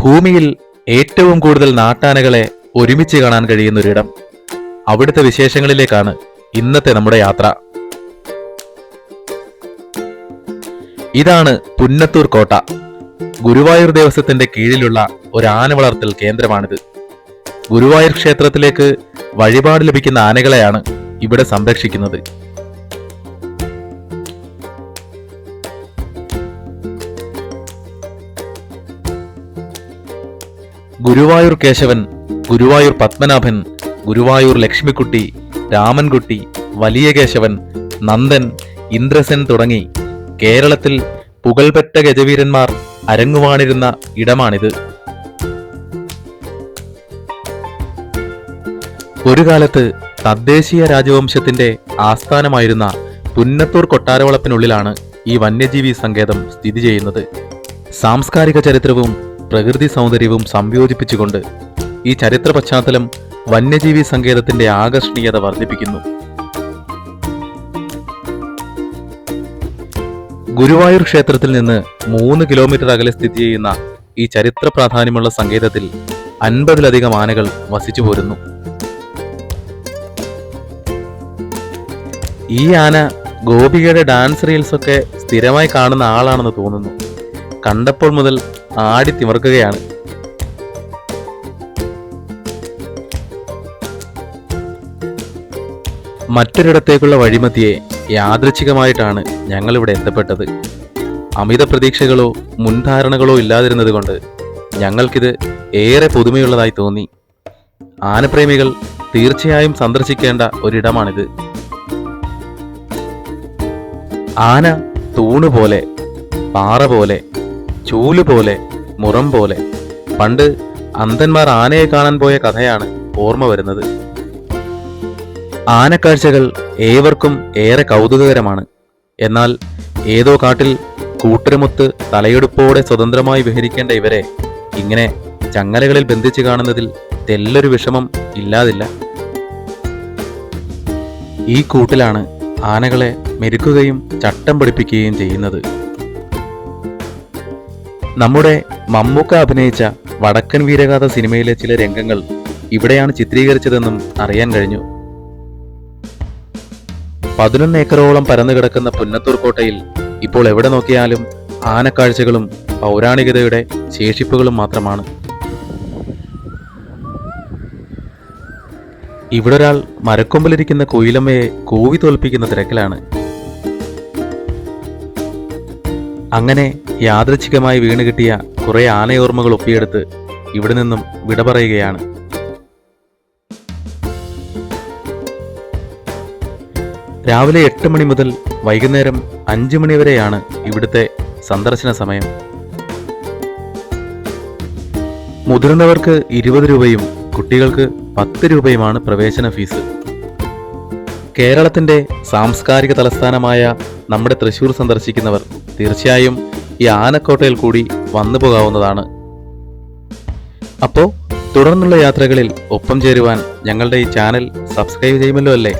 ഭൂമിയിൽ ഏറ്റവും കൂടുതൽ നാട്ടാനകളെ ഒരുമിച്ച് കാണാൻ കഴിയുന്ന ഒരിടം അവിടുത്തെ വിശേഷങ്ങളിലേക്കാണ് ഇന്നത്തെ നമ്മുടെ യാത്ര. ഇതാണ് പുന്നത്തൂർ കോട്ട. ഗുരുവായൂർ ദേവസ്വത്തിന്റെ കീഴിലുള്ള ഒരു ആന വളർത്തൽ കേന്ദ്രമാണിത്. ഗുരുവായൂർ ക്ഷേത്രത്തിലേക്ക് വഴിപാട് ലഭിക്കുന്ന ആനകളെയാണ് ഇവിടെ സംരക്ഷിക്കുന്നത്. ഗുരുവായൂർ കേശവൻ ഗുരുവായൂർ പത്മനാഭൻ ഗുരുവായൂർ ലക്ഷ്മിക്കുട്ടി രാമൻകുട്ടി വലിയ കേശവൻ നന്ദൻ ഇന്ദ്രസൻ തുടങ്ങി കേരളത്തിൽ പുകൽപെറ്റ ഗജവീരന്മാർ അരങ്ങുവാണിരുന്ന ഇടമാണിത്. ഒരു കാലത്ത് തദ്ദേശീയ രാജവംശത്തിന്റെ ആസ്ഥാനമായിരുന്ന പുന്നത്തൂർ കൊട്ടാരവളപ്പിനുള്ളിലാണ് ഈ വന്യജീവി സങ്കേതം സ്ഥിതി ചെയ്യുന്നത്. സാംസ്കാരിക ചരിത്രവും പ്രകൃതി സൗന്ദര്യവും സംയോജിപ്പിച്ചുകൊണ്ട് ഈ ചരിത്ര പശ്ചാത്തലം വന്യജീവി സങ്കേതത്തിന്റെ ആകർഷണീയത വർദ്ധിപ്പിക്കുന്നു. ഗുരുവായൂർ ക്ഷേത്രത്തിൽ നിന്ന് മൂന്ന് കിലോമീറ്റർ അകലെ സ്ഥിതി ചെയ്യുന്ന ഈ ചരിത്ര പ്രാധാന്യമുള്ള സങ്കേതത്തിൽ അൻപതിലധികം ആനകൾ വസിച്ചു പോരുന്നു. ഈ ആന ഗോപികയുടെ ഡാൻസ് റീൽസ് ഒക്കെ സ്ഥിരമായി കാണുന്ന ആളാണെന്ന് തോന്നുന്നു. കണ്ടപ്പോൾ മുതൽ ആടി തിമർക്കുകയാണ്. മറ്റൊരിടത്തേക്കുള്ള വഴിമതിയെ യാദൃച്ഛികമായിട്ടാണ് ഞങ്ങളിവിടെ എത്തപ്പെട്ടത് അമിത പ്രതീക്ഷകളോ മുൻധാരണകളോ ഇല്ലാതിരുന്നത് കൊണ്ട് ഞങ്ങൾക്കിത് ഏറെ പുതുമയുള്ളതായി തോന്നി. ആനപ്രേമികൾ തീർച്ചയായും സന്ദർശിക്കേണ്ട ഒരിടമാണിത്. ആന തൂണ് പോലെ പാറ പോലെ ചൂൽ പോലെ മുറം പോലെ. പണ്ട് അന്ധന്മാർ ആനയെ കാണാൻ പോയ കഥയാണ് ഓർമ്മ വരുന്നത്. ആനക്കാഴ്ചകൾ ഏവർക്കും ഏറെ കൗതുകകരമാണ്. എന്നാൽ ഏതോ കാട്ടിൽ കൂട്ടരുമൊത്ത് തലയെടുപ്പോടെ സ്വതന്ത്രമായി വിഹരിക്കേണ്ട ഇവരെ ഇങ്ങനെ ചങ്ങലകളിൽ ബന്ധിച്ച് കാണുന്നതിൽ തെല്ലൊരു വിഷമം ഇല്ലാതില്ല. ഈ കൂട്ടിലാണ് ആനകളെ മെരുക്കുകയും ചട്ടം പഠിപ്പിക്കുകയും ചെയ്യുന്നത്. നമ്മുടെ മമ്മൂക്ക അഭിനയിച്ച വടക്കൻ വീരഗാഥ സിനിമയിലെ ചില രംഗങ്ങൾ ഇവിടെയാണ് ചിത്രീകരിച്ചതെന്നും അറിയാൻ കഴിഞ്ഞു. പതിനൊന്ന് ഏക്കറോളം പരന്നു കിടക്കുന്ന പുന്നത്തൂർ കോട്ടയിൽ ഇപ്പോൾ എവിടെ നോക്കിയാലും ആനക്കാഴ്ചകളും പൗരാണികതയുടെ ശേഷിപ്പുകളും മാത്രമാണ്. ഇവിടെ ഒരാൾ മരക്കൊമ്പിലിരിക്കുന്ന കുയിലമ്മയെ കൂവി തോൽപ്പിക്കുന്ന തിരക്കിലാണ്. അങ്ങനെ യാദൃച്ഛികമായി വീണ് കിട്ടിയ കുറെ ആനയോർമ്മകൾ ഒപ്പിയെടുത്ത് ഇവിടെ നിന്നും വിട പറയുകയാണ്. രാവിലെ എട്ട് മണി മുതൽ വൈകുന്നേരം അഞ്ചു മണി വരെയാണ് ഇവിടുത്തെ സന്ദർശന സമയം. മുതിർന്നവർക്ക് ഇരുപത് രൂപയും കുട്ടികൾക്ക് പത്ത് രൂപയുമാണ് പ്രവേശന ഫീസ്. കേരളത്തിന്റെ സാംസ്കാരിക തലസ്ഥാനമായ നമ്മുടെ തൃശ്ശൂർ സന്ദർശിക്കുന്നവർ തീർച്ചയായും ഈ ആനക്കോട്ടയിൽ കൂടി വന്നു പോകാവുന്നതാണ്. അപ്പോൾ തുടർന്നുള്ള യാത്രകളിൽ ഒപ്പം ചേരുവാൻ ഞങ്ങളുടെ ഈ ചാനൽ സബ്സ്ക്രൈബ് ചെയ്യുമല്ലോ അല്ലേ?